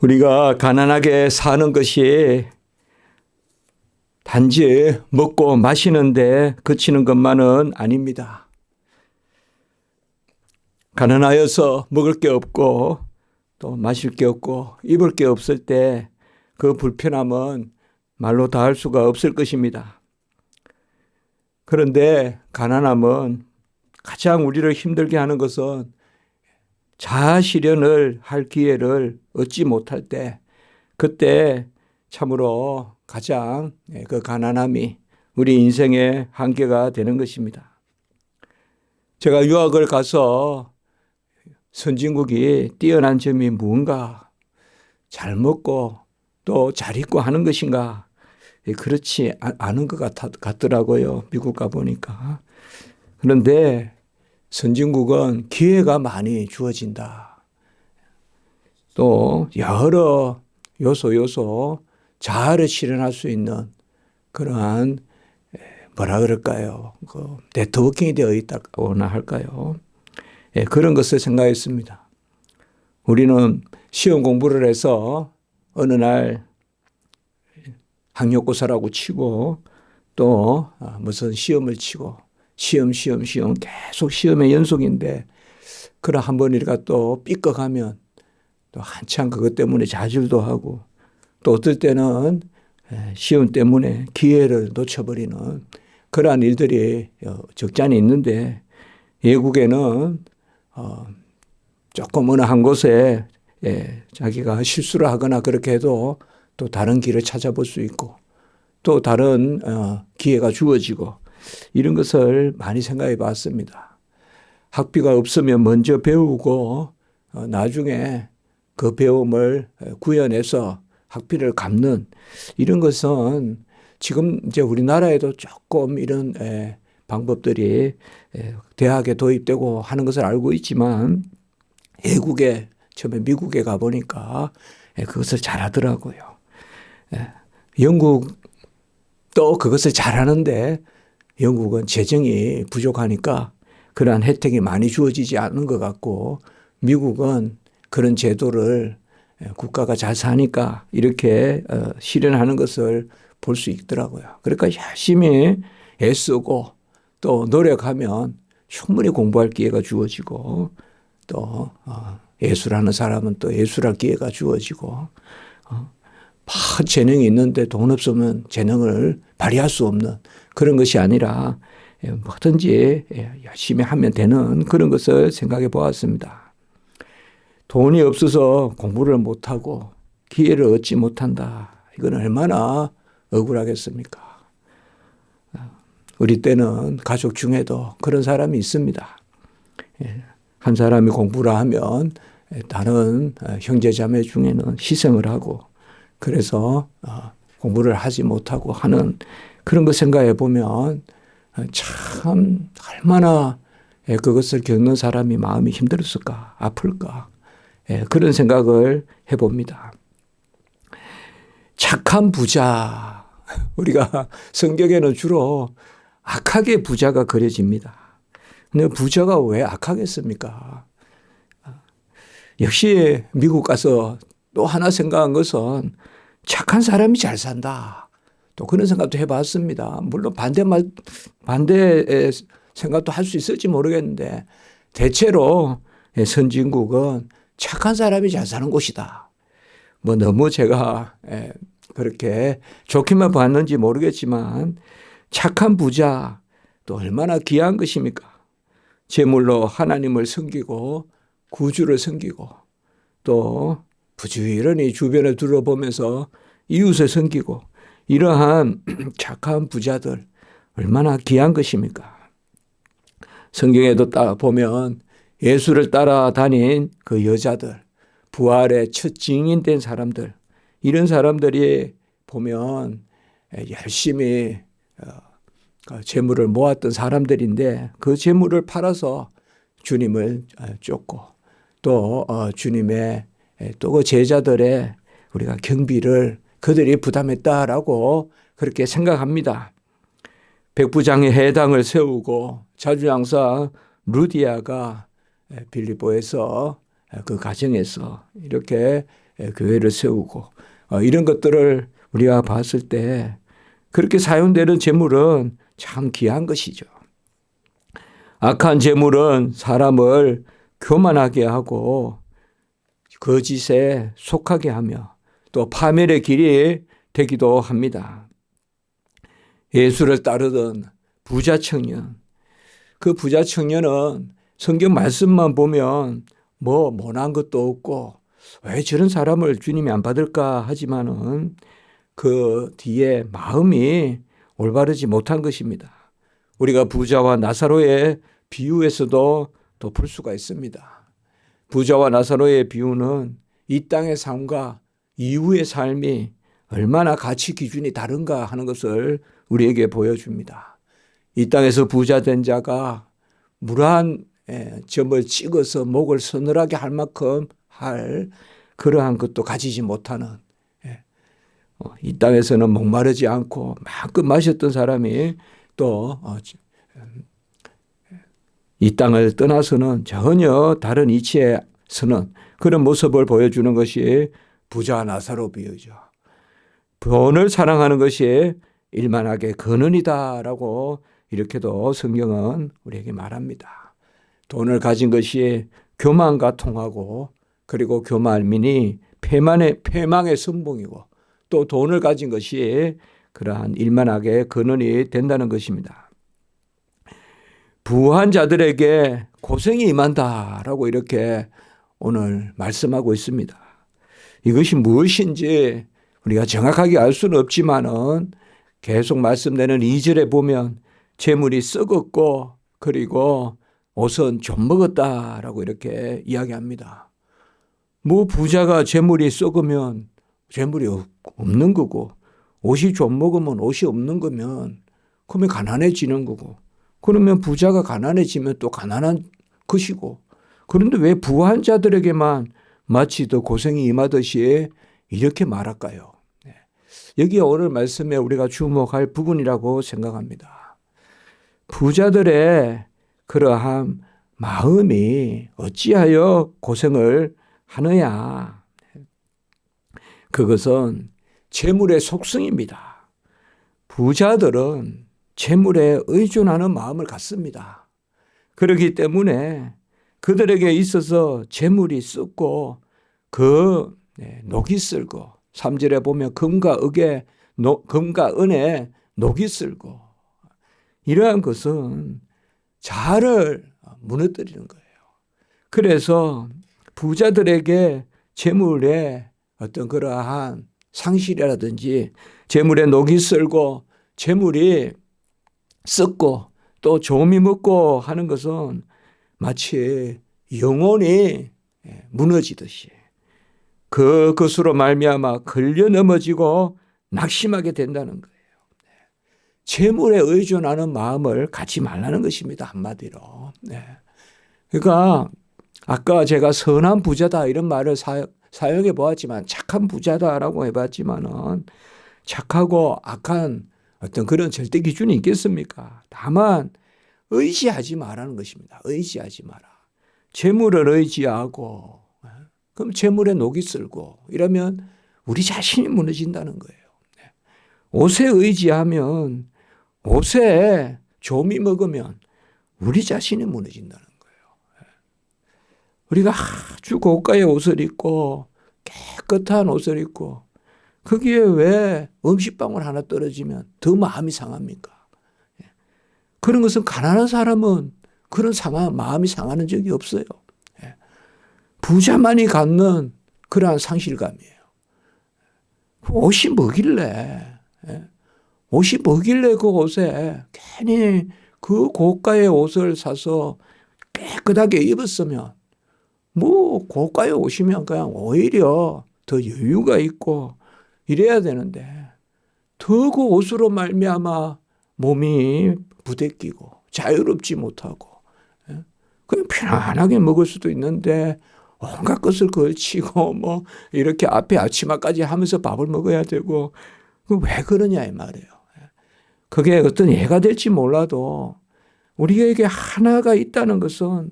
우리가 가난하게 사는 것이 단지 먹고 마시는데 그치는 것만은 아닙니다. 가난하여서 먹을 게 없고 또 마실 게 없고 입을 게 없을 때 그 불편함은 말로 다 할 수가 없을 것입니다. 그런데 가난함은 가장 우리를 힘들게 하는 것은 자아 실현을 할 기회를 얻지 못할 때 그때 참으로 가장 그 가난함이 우리 인생의 한계가 되는 것입니다. 제가 유학을 가서 선진국이 뛰어난 점이 무언가 잘 먹고 또 잘 입고 하는 것인가 그렇지 않은 것 같 더라고요. 미국 가보니까. 그런데 선진국은 기회가 많이 주어진다. 또 여러 요소 요소 자아를 실현할 수 있는 그러한 뭐라 그럴까요? 그 네트워킹이 되어 있다거나 할까요? 예, 그런 것을 생각했습니다. 우리는 시험 공부를 해서 어느 날 학력고사라고 치고 또 아, 무슨 시험을 치고 시험, 시험, 시험 계속 시험의 연속인데 그럼 한 번 이렇게 또 삐걱하면 또 한참 그것 때문에 좌절도 하고 또 어떨 때는 시험 때문에 기회를 놓쳐버리는 그러한 일들이 어, 적잖이 있는데 외국에는 어 조금 어느 한 곳에 예, 자기가 실수를 하거나 그렇게 해도 또 다른 길을 찾아볼 수 있고 또 다른 어 기회가 주어지고 이런 것을 많이 생각해 봤습니다. 학비가 없으면 먼저 배우고 어, 나중에 그 배움을 구현해서 학비를 갚는 이런 것은 지금 이제 우리나라에도 조금 이런 에, 방법들이 에, 대학에 도입되고 하는 것을 알고 있지만 외국에 처음에 미국에 가 보니까 에, 그것을 잘하더라고요. 에, 영국도 그것을 잘하는데 영국은 재정이 부족하니까 그러한 혜택이 많이 주어지지 않는 것 같고 미국은 그런 제도를 국가가 잘 사니까 이렇게 어, 실현하는 것을 볼 수 있더라고요. 그러니까 열심히 애쓰고 또 노력하면 충분히 공부할 기회가 주어지고 또 어, 예술하는 사람은 또 예술할 기회가 주어지고 어, 재능이 있는데 돈 없으면 재능을 발휘할 수 없는 그런 것이 아니라 예, 뭐든지 예, 열심히 하면 되는 그런 것을 생각해 보았습니다. 돈이 없어서 공부를 못하고 기회를 얻지 못한다. 이건 얼마나 억울하겠습니까? 우리 때는 가족 중에도 그런 사람이 있습니다. 예, 한 사람이 공부를 하면 다른 형제 자매 중에는 희생을 하고 그래서 어, 공부를 하지 못하고 하는 그런 거 생각해 보면 참 얼마나 그것을 겪는 사람이 마음이 힘들었을까, 아플까. 예, 그런 생각을 해봅니다. 착한 부자. 우리가 성경에는 주로 악하게 부자가 그려집니다. 근데 부자가 왜 악하겠습니까? 역시 미국 가서 또 하나 생각한 것은 착한 사람이 잘 산다. 또 그런 생각도 해봤습니다. 물론 반대말, 반대의 생각도 할 수 있을지 모르겠는데 대체로 선진국은 착한 사람이 잘 사는 곳이다. 뭐 너무 제가 그렇게 좋게만 봤는지 모르겠지만 착한 부자 또 얼마나 귀한 것입니까? 제물로 하나님을 섬기고 구주를 섬기고 또 부지런히 주변을 둘러보면서 이웃을 섬기고 이러한 착한 부자들 얼마나 귀한 것입니까? 성경에도 딱 보면 예수를 따라다닌 그 여자들, 부활의 첫 증인된 사람들, 이런 사람들이 보면 열심히 어, 그 재물을 모았던 사람들인데 그 재물을 팔아서 주님을 어, 쫓고 또 어, 주님의 또 그 제자들의 우리가 경비를 그들이 부담했다라고 그렇게 생각합니다. 백부장의 해당을 세우고 자주장사 루디아가 빌리보에서 그 가정에서 이렇게 예, 교회를 세우고 어, 이런 것들을 우리가 봤을 때 그렇게 사용되는 재물은 참 귀한 것이죠. 악한 재물은 사람을 교만하게 하고 거짓에 속하게 하며 또 파멸의 길이 되기도 합니다. 예수를 따르던 부자 청년. 그 부자 청년은 성경 말씀만 보면 뭐 못한 것도 없고 왜 저런 사람을 주님이 안 받을까 하지만은 그 뒤에 마음이 올바르지 못한 것입니다. 우리가 부자와 나사로의 비유에서도 덮을 수가 있습니다. 부자와 나사로의 비유는 이 땅의 삶과 이후의 삶이 얼마나 가치 기준이 다른가 하는 것을 우리에게 보여줍니다. 이 땅에서 부자 된 자가 무한 점을 찍어서 목을 서늘하게 할 만큼 할 그러한 것도 가지지 못하는 예. 어, 이 땅에서는 목마르지 않고 마음껏 마셨던 사람이 또이 어, 땅을 떠나서는 전혀 다른 이치에 서는 그런 모습을 보여주는 것이 부자 나사로 비유죠. 돈을 사랑하는 것이 일만하게 근원이다라고 이렇게도 성경은 우리에게 말합니다. 돈을 가진 것이 교만과 통하고 그리고 교만민이 패만의 패망의 선봉이고 또 돈을 가진 것이 그러한 일만하게 근원이 된다는 것입니다. 부한 자들에게 고생이 임한다라고 이렇게 오늘 말씀하고 있습니다. 이것이 무엇인지 우리가 정확하게 알 수는 없지만은 계속 말씀되는 2절에 보면 재물이 썩었고 그리고 옷은 좀 먹었다라고 이렇게 이야기합니다. 뭐 부자가 재물이 썩으면 재물이 없는 거고 옷이 좀 먹으면 옷이 없는 거면 그러면 가난해지는 거고 그러면 부자가 가난해지면 또 가난한 것이고 그런데 왜 부한 자들에게만 마치 더 고생이 임하듯이 이렇게 말할까요? 네. 여기 오늘 말씀에 우리가 주목할 부분이라고 생각합니다. 부자들의 그러한 마음이 어찌하여 고생을 하느냐. 그것은 재물의 속성입니다. 부자들은 재물에 의존하는 마음을 갖습니다. 그렇기 때문에 그들에게 있어서 재물이 썩고 그 네, 녹이 쓸고 3절에 보면 금과 옥에 금과 은에 녹이 쓸고 이러한 것은 자를 무너뜨리는 거예요. 그래서 부자들에게 재물에 어떤 그러한 상실이라든지 재물에 녹이 쓸고 재물이 썩고 또 조미 먹고 하는 것은 마치 영혼이 예, 무너지듯이 그 것으로 말미암아 걸려 넘어지고 낙심하게 된다는 거예요. 네. 재물에 의존하는 마음을 갖지 말라는 것입니다. 한마디로. 네. 그러니까 아까 제가 선한 부자다 이런 말을 사, 사용해 보았지만 착한 부자다라고 해봤지만은 착하고 악한 어떤 그런 절대 기준이 있겠습니까? 다만 의지하지 말라는 것입니다. 의지하지 마라. 재물을 의지하고 예? 그럼 재물에 녹이 쓸고 이러면 우리 자신이 무너진다는 거예요. 네. 옷에 의지하면 옷에 조미 먹으면 우리 자신이 무너진다는 거예요. 예. 우리가 아주 고가의 옷을 입고 깨끗한 옷을 입고 거기에 왜 음식방울 하나 떨어지면 더 마음이 상합니까? 그런 것은 가난한 사람은 그런 상황, 마음이 상하는 적이 없어요. 예. 부자만이 갖는 그러한 상실감이에요. 옷이 뭐길래, 예. 옷이 뭐길래 그 옷에 괜히 그 고가의 옷을 사서 깨끗하게 입었으면 뭐 고가의 옷이면 그냥 오히려 더 여유가 있고 이래야 되는데 더그 옷으로 말미암아 몸이 부대끼고 자유롭지 못하고 예? 그냥 편안하게 먹을 수도 있는데 온갖 것을 걸치고 뭐 이렇게 앞에 아침마까지 하면서 밥을 먹어야 되고 왜 그러냐 이 말이에요. 예? 그게 어떤 예가 될지 몰라도 우리에게 하나가 있다는 것은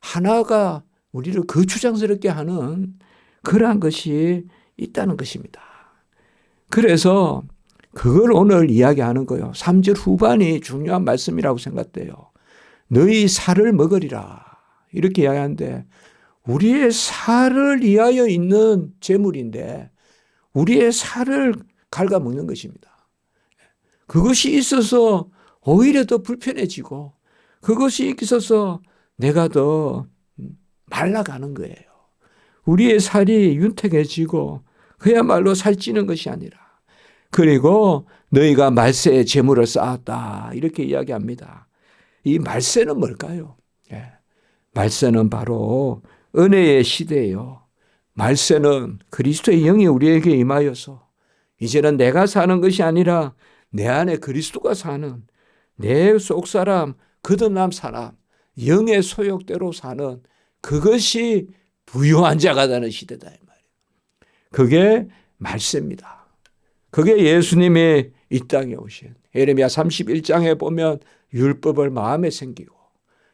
하나가 우리를 거추장스럽게 하는 그러한 것이 있다는 것입니다. 그래서 그걸 오늘 이야기하는 거예요. 3절 후반이 중요한 말씀이라고 생각돼요. 너희 살을 먹으리라. 이렇게 이야기하는데 우리의 살을 위하여 있는 재물인데 우리의 살을 갉아먹는 것입니다. 그것이 있어서 오히려 더 불편해지고 그것이 있어서 내가 더 말라가는 거예요. 우리의 살이 윤택해지고 그야말로 살찌는 것이 아니라 그리고 너희가 말세의 재물을 쌓았다 이렇게 이야기합니다. 이 말세는 뭘까요? 예. 말세는 바로 은혜의 시대예요. 말세는 그리스도의 영이 우리에게 임하여서 이제는 내가 사는 것이 아니라 내 안에 그리스도가 사는 내 속사람 그드남 사람 영의 소욕대로 사는 그것이 부유한 자가 되는 시대다. 그게 말세입니다. 그게 예수님이 이 땅에 오신 예레미야 31장에 보면 율법을 마음에 생기고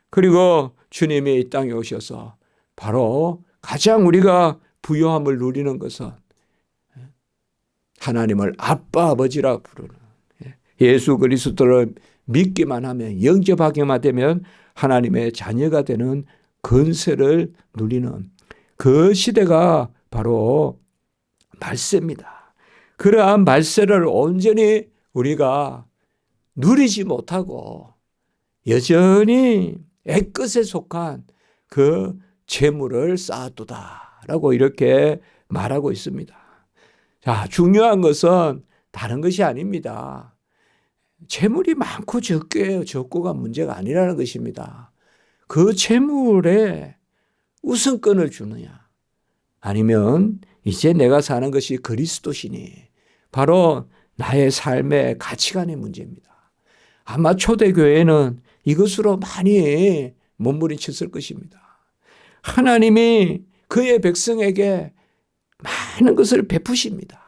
그리고 주님이 이 땅에 오셔서 바로 가장 우리가 부유함을 누리는 것은 하나님을 아빠 아버지라 부르는 예수 그리스도를 믿기만 하면 영접하기만 되면 하나님의 자녀가 되는 건세를 누리는 그 시대가 바로 말세입니다. 그러한 말세를 온전히 우리가 누리지 못하고 여전히 애끝에 속한 그 재물을 쌓아두다라고 이렇게 말하고 있습니다. 자, 중요한 것은 다른 것이 아닙니다. 재물이 많고 적게 적고가 문제가 아니라는 것입니다. 그 재물에 우선권을 주느냐 아니면 이제 내가 사는 것이 그리스도시니 바로 나의 삶의 가치관의 문제입니다. 아마 초대교회는 이것으로 많이 몸부림쳤을 것입니다. 하나님이 그의 백성에게 많은 것을 베푸십니다.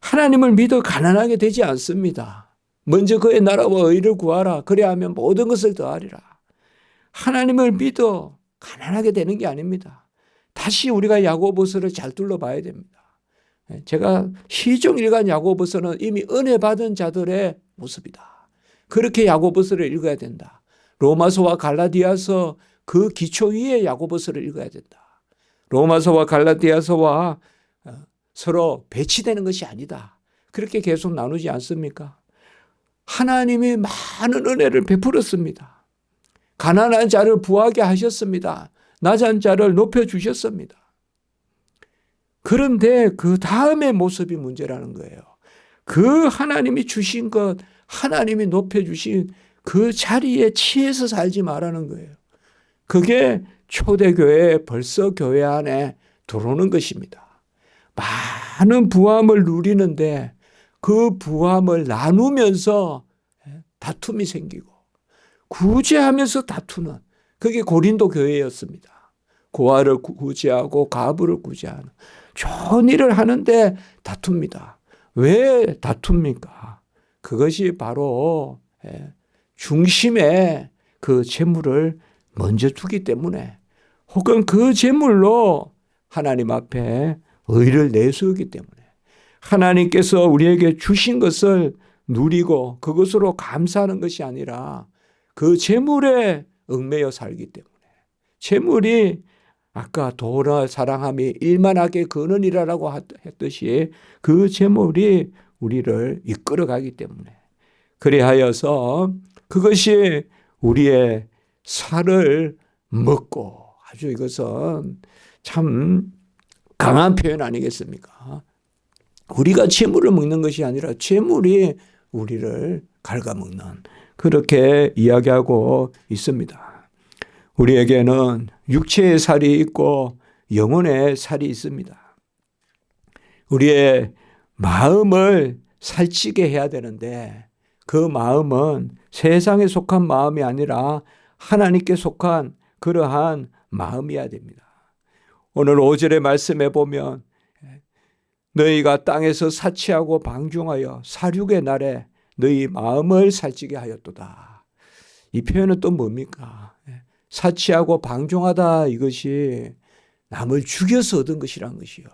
하나님을 믿어 가난하게 되지 않습니다. 먼저 그의 나라와 의를 구하라. 그래야 하면 모든 것을 더하리라. 하나님을 믿어 가난하게 되는 게 아닙니다. 다시 우리가 야고보서를 잘 둘러봐야 됩니다. 제가 시종 일간 야고보서는 이미 은혜 받은 자들의 모습이다. 그렇게 야고보서를 읽어야 된다. 로마서와 갈라디아서 그 기초 위에 야고보서를 읽어야 된다. 로마서와 갈라디아서와 어, 서로 배치되는 것이 아니다. 그렇게 계속 나누지 않습니까? 하나님이 많은 은혜를 베풀었습니다. 가난한 자를 부하게 하셨습니다. 낮은 자를 높여 주셨습니다. 그런데 그 다음의 모습이 문제라는 거예요. 그 하나님이 주신 것, 하나님이 높여 주신 그 자리에 취해서 살지 말라는 거예요. 그게 초대교회 벌써 교회 안에 들어오는 것입니다. 많은 부함을 누리는데 그 부함을 나누면서 다툼이 생기고 구제하면서 다투는 그게 고린도 교회였습니다. 고아를 구제하고 가부를 구제하는 좋은 일을 하는데 다툽니다. 왜 다툽니까? 그것이 바로 중심에 그 재물을 먼저 두기 때문에 혹은 그 재물로 하나님 앞에 의를 내세우기 때문에 하나님께서 우리에게 주신 것을 누리고 그것으로 감사하는 것이 아니라 그 재물에 얽매여 살기 때문에 재물이 아까 도를 사랑함이 일만하게 근원이라고 했듯이 그 재물이 우리를 이끌어가기 때문에 그리하여서 그것이 우리의 살을 먹고 아주 이것은 참 강한 표현 아니겠습니까? 우리가 재물을 먹는 것이 아니라 재물이 우리를 갉아먹는 그렇게 이야기하고 있습니다. 우리에게는 육체의 살이 있고 영혼의 살이 있습니다. 우리의 마음을 살찌게 해야 되는데 그 마음은 세상에 속한 마음이 아니라 하나님께 속한 그러한 마음이어야 됩니다. 오늘 5절의 말씀에 보면 너희가 땅에서 사치하고 방종하여 사륙의 날에 너희 마음을 살찌게 하였도다. 이 표현은 또 뭡니까? 사치하고 방종하다 이것이 남을 죽여서 얻은 것이란 것이요.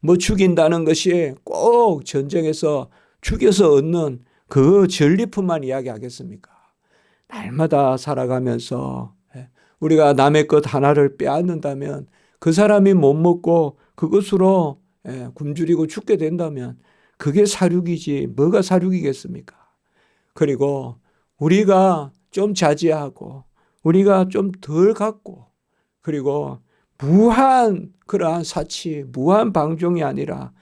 뭐 죽인다는 것이 꼭 전쟁에서 죽여서 얻는 그 전리품만 이야기하겠습니까? 날마다 살아가면서 예, 우리가 남의 것 하나를 빼앗는다면 그 사람이 못 먹고 그것으로 예, 굶주리고 죽게 된다면 그게 사륙이지 뭐가 사륙이겠습니까? 그리고 우리가 좀 자제하고 우리가 좀 덜 갖고 그리고 무한 그러한 사치, 무한 방종이 아니라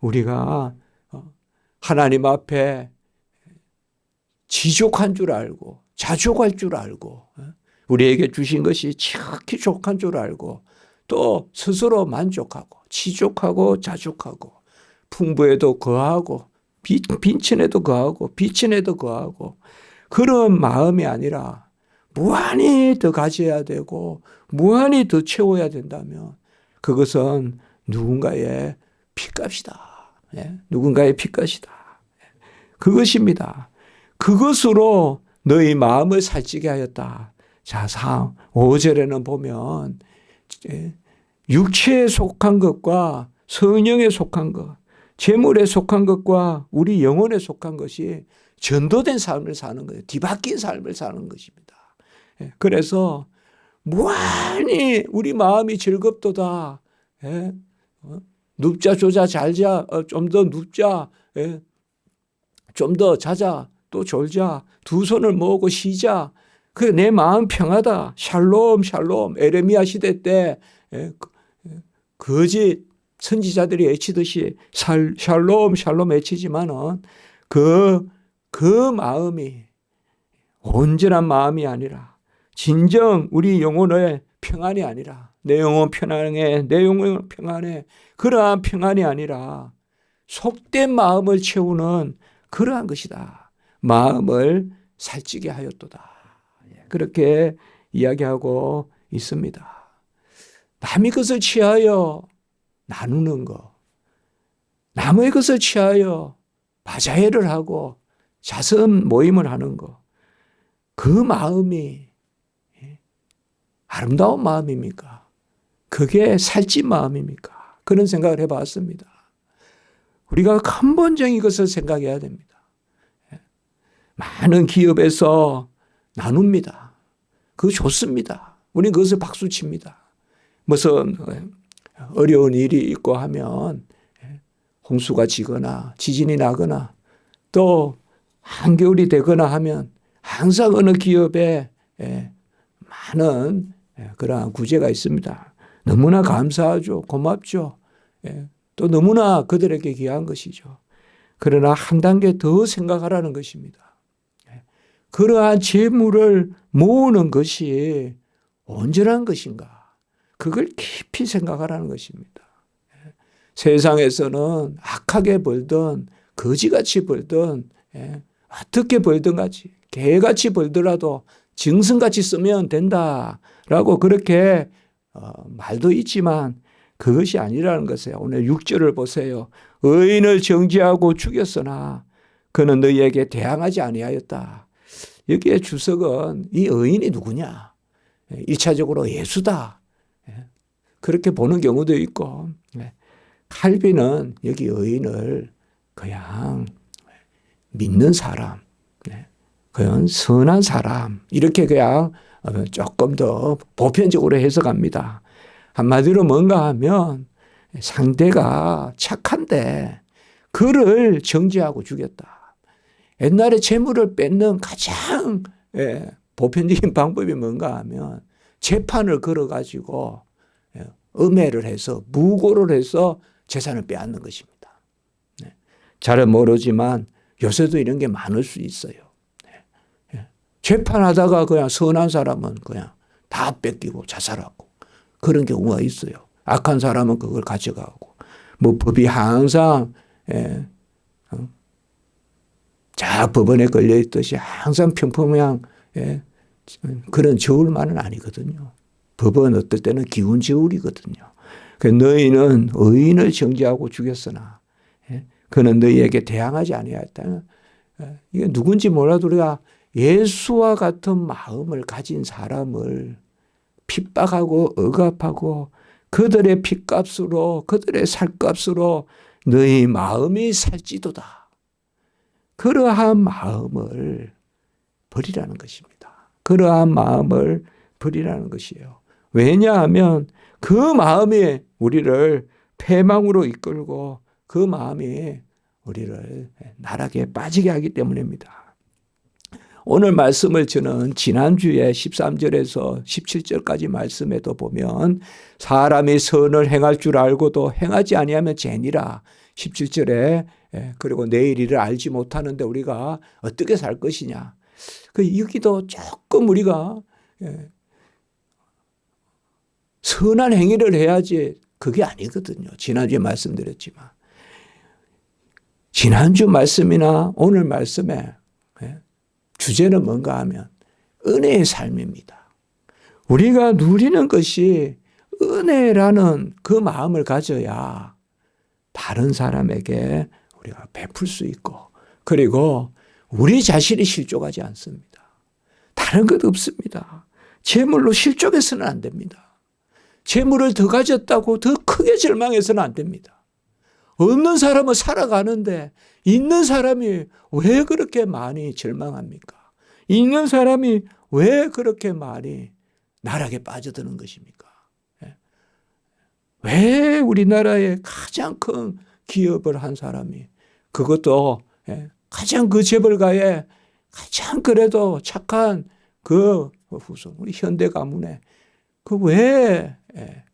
우리가 어, 하나님 앞에 지족한 줄 알고 자족할 줄 알고 어, 우리에게 주신 것이 지극히 족한 줄 알고 또 스스로 만족하고 지족하고 자족하고 풍부에도 거하고 빈천에도 거하고 비천에도 거하고 그런 마음이 아니라 무한히 더 가져야 되고 무한히 더 채워야 된다면 그것은 누군가의 핏값이다. 예? 누군가의 핏값이다. 그것입니다. 그것으로 너희 마음을 살찌게 하였다. 자, 3, 5절에는 보면 예, 육체에 속한 것과 성령에 속한 것, 재물에 속한 것과 우리 영혼에 속한 것이 전도된 삶을 사는 거예요. 뒤바뀐 삶을 사는 것입니다. 예, 그래서 무한히 우리 마음이 즐겁도다. 예? 어? 눕자 조자 잘자 어, 좀더 눕자 예? 좀 더 자자 또 졸자 두 손을 모으고 쉬자 그 내 마음 평하다 샬롬 샬롬 에레미야 시대 때 예? 그, 예, 거짓 선지자들이 외치듯이 살, 샬롬 샬롬 외치지만은 그, 그 마음이 온전한 마음이 아니라 진정 우리 영혼의 평안이 아니라 내 영혼 평안에 내 영혼 평안에 그러한 평안이 아니라 속된 마음을 채우는 그러한 것이다. 마음을 살찌게 하였도다. 예, 그렇게 이야기하고 있습니다. 남의 것을 취하여 나누는 거, 남의 것을 취하여 바자회를 하고 자선 모임을 하는 거, 그 마음이 아름다운 마음입니까? 그게 살찐 마음입니까? 그런 생각을 해봤습니다. 우리가 근본적인 것을 생각해야 됩니다. 많은 기업에서 나눕니다. 그거 좋습니다. 우리는 그것을 박수칩니다. 무슨 어려운 일이 있고 하면 홍수가 지거나 지진이 나거나 또 한겨울이 되거나 하면 항상 어느 기업에 많은 그러한 구제가 있습니다. 너무나 감사하죠. 고맙죠. 또 너무나 그들에게 귀한 것이죠. 그러나 한 단계 더 생각하라는 것입니다. 그러한 재물을 모으는 것이 온전한 것인가? 그걸 깊이 생각하라는 것입니다. 세상에서는 악하게 벌든 거지같이 벌든 예, 어떻게 벌든 같이 개같이 벌더라도 증승같이 쓰면 된다라고 그렇게 어, 말도 있지만 그것이 아니라는 것이에요. 오늘 6절을 보세요. 의인을 정지하고 죽였으나 그는 너희에게 대항하지 아니하였다. 여기에 주석은 이 의인이 누구냐? 1차적으로 예수다. 그렇게 보는 경우도 있고 네. 칼빈은 여기 의인을 그냥 믿는 사람, 네. 그냥 선한 사람 이렇게 그냥 조금 더 보편적으로 해석합니다. 한마디로 뭔가 하면 상대가 착한데 그를 정지하고 죽였다. 옛날에 재물을 뺏는 가장 예, 보편적인 방법이 뭔가 하면 재판을 걸어가지고 음해를 해서 무고를 해서 재산을 빼앗는 것입니다. 네. 잘은 모르지만 요새도 이런 게 많을 수 있어요. 재판하다가 그냥 선한 사람은 그냥 다 뺏기고 자살하고 그런 경우가 있어요. 악한 사람은 그걸 가져가고 뭐 법이 항상 예. 어? 자 법원에 걸려 있듯이 항상 평평한 예. 그런 저울만은 아니거든요. 법은 어떨 때는 기운 제울이거든요. 그 너희는 의인을 정죄하고 죽였으나 예? 그는 너희에게 대항하지 아니하였다. 예? 이게 누군지 몰라도 우리가 예수와 같은 마음을 가진 사람을 핍박하고 억압하고 그들의 핏값으로 그들의 살값으로 너희 마음이 살지도다. 그러한 마음을 버리라는 것입니다. 그러한 마음을 버리라는 것이에요. 왜냐하면 그 마음이 우리를 패망으로 이끌고 그 마음이 우리를 나락에 빠지게 하기 때문입니다. 오늘 말씀을 저는 지난주에 13절에서 17절까지 말씀에도 보면 사람이 선을 행할 줄 알고도 행하지 아니하면 죄니라. 17절에 예, 그리고 내일 일을 알지 못하는데 우리가 어떻게 살 것이냐. 그 여기도 조금 우리가 예, 선한 행위를 해야지 그게 아니거든요. 지난주에 말씀드렸지만. 지난주 말씀이나 오늘 말씀에 예, 주제는 뭔가 하면 은혜의 삶입니다. 우리가 누리는 것이 은혜라는 그 마음을 가져야 다른 사람에게 우리가 베풀 수 있고 그리고 우리 자신이 실족하지 않습니다. 다른 것 없습니다. 재물로 실족해서는 안 됩니다. 재물을 더 가졌다고 더 크게 절망해서는 안 됩니다. 없는 사람은 살아가는데 있는 사람이 왜 그렇게 많이 절망합니까? 있는 사람이 왜 그렇게 많이 나락에 빠져드는 것입니까? 예. 왜 우리나라의 가장 큰 기업을 한 사람이 그것도 예, 가장 그 재벌가에 가장 그래도 착한 그 후손 우리 현대 가문에 그왜 예,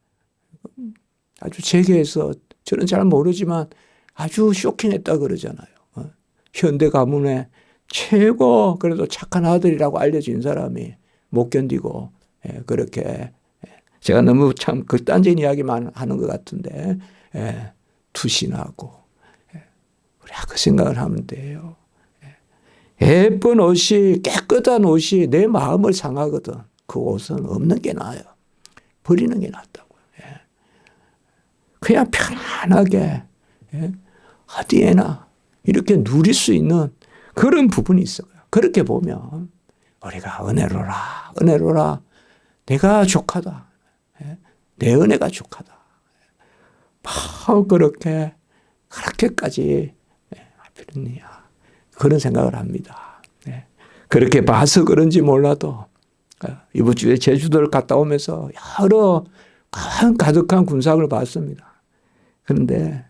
아주 재계에서 저는 잘 모르지만 아주 쇼킹했다 그러잖아요. 어? 현대 가문에 최고 그래도 착한 아들이라고 알려진 사람이 못 견디고 예, 그렇게 예, 제가 너무 참 극단적인 이야기만 하는 것 같은데 예, 투신하고 우리가 그 생각을 하면 돼요. 예쁜 옷이 깨끗한 옷이 내 마음을 상하거든. 그 옷은 없는 게 나아요. 버리는 게 낫다고요. 그냥 편안하게 어디에나 이렇게 누릴 수 있는 그런 부분이 있어요. 그렇게 보면 우리가 은혜로라, 은혜로라. 내가 족하다. 내 은혜가 족하다. 뭐 그렇게 그렇게까지 필요냐 그런 생각을 합니다. 그렇게 봐서 그런지 몰라도 어, 이번 주에 제주도를 갔다 오면서 여러 가득한 군상을 봤습니다. 그런데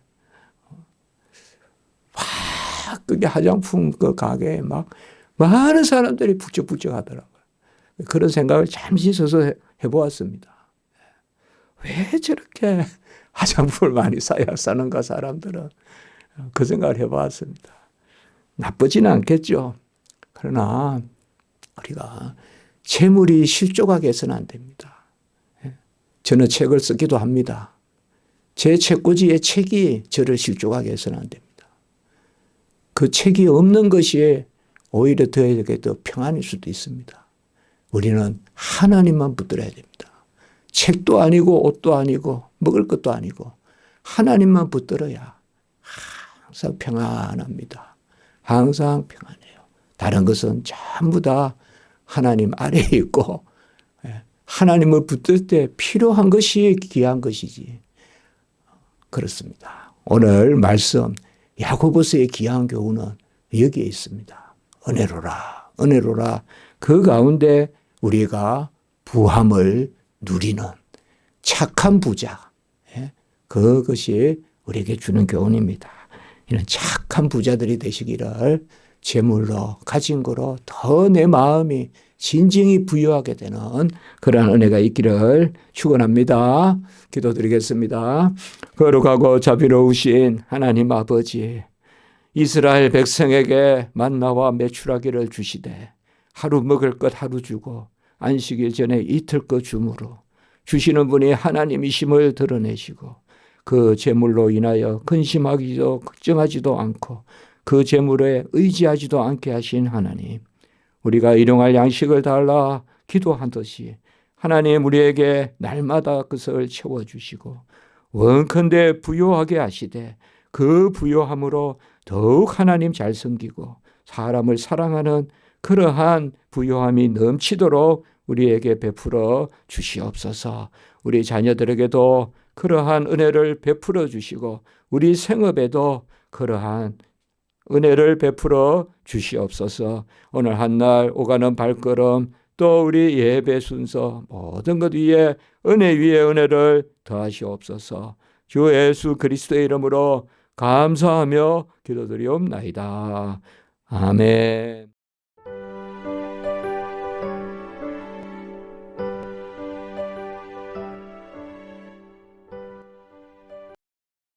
그게 화장품 그 가게에 막 많은 사람들이 북적북적 하더라고요. 그런 생각을 잠시 서서 해보았습니다. 왜 저렇게 화장품을 많이 사야 사는가 사람들은 그 생각을 해보았습니다. 나쁘지는 않겠죠. 그러나 우리가 재물이 실족하게 해서는 안 됩니다. 저는 책을 쓰기도 합니다. 제 책꽂이의 책이 저를 실족하게 해서는 안 됩니다. 그 책이 없는 것이 오히려 더에게 더 평안일 수도 있습니다. 우리는 하나님만 붙들어야 됩니다. 책도 아니고 옷도 아니고 먹을 것도 아니고 하나님만 붙들어야 항상 평안합니다. 항상 평안해요. 다른 것은 전부 다 하나님 아래에 있고 예, 하나님을 붙들 때 필요한 것이 귀한 것이지. 그렇습니다. 오늘 말씀 야고보서의 귀한 교훈은 여기에 있습니다. 은혜로라, 은혜로라. 그 가운데 우리가 부함을 누리는 착한 부자. 예? 그것이 우리에게 주는 교훈입니다. 이런 착한 부자들이 되시기를 재물로 가진 거로 더 내 마음이 진정이 부여하게 되는 그러한 은혜가 있기를 축원합니다. 기도드리겠습니다. 거룩하고 자비로우신 하나님 아버지 이스라엘 백성에게 만나와 매출하기를 주시되 하루 먹을 것 하루 주고 안식일 전에 이틀 것 주므로 주시는 분이 하나님이심을 드러내시고 그 재물로 인하여 근심하기도 걱정하지도 않고 그 재물에 의지하지도 않게 하신 하나님 우리가 일용할 양식을 달라 기도하듯이 하나님 우리에게 날마다 그것을 채워주시고 원컨대 부요하게 하시되 그 부요함으로 더욱 하나님 잘 섬기고 사람을 사랑하는 그러한 부요함이 넘치도록 우리에게 베풀어 주시옵소서. 우리 자녀들에게도 그러한 은혜를 베풀어 주시고 우리 생업에도 그러한 은혜를 베풀어 주시옵소서. 오늘 한날 오가는 발걸음 또 우리 예배 순서 모든 것 위에 은혜 위에 은혜를 더하시옵소서. 주 예수 그리스도의 이름으로 감사하며 기도드리옵나이다. 아멘.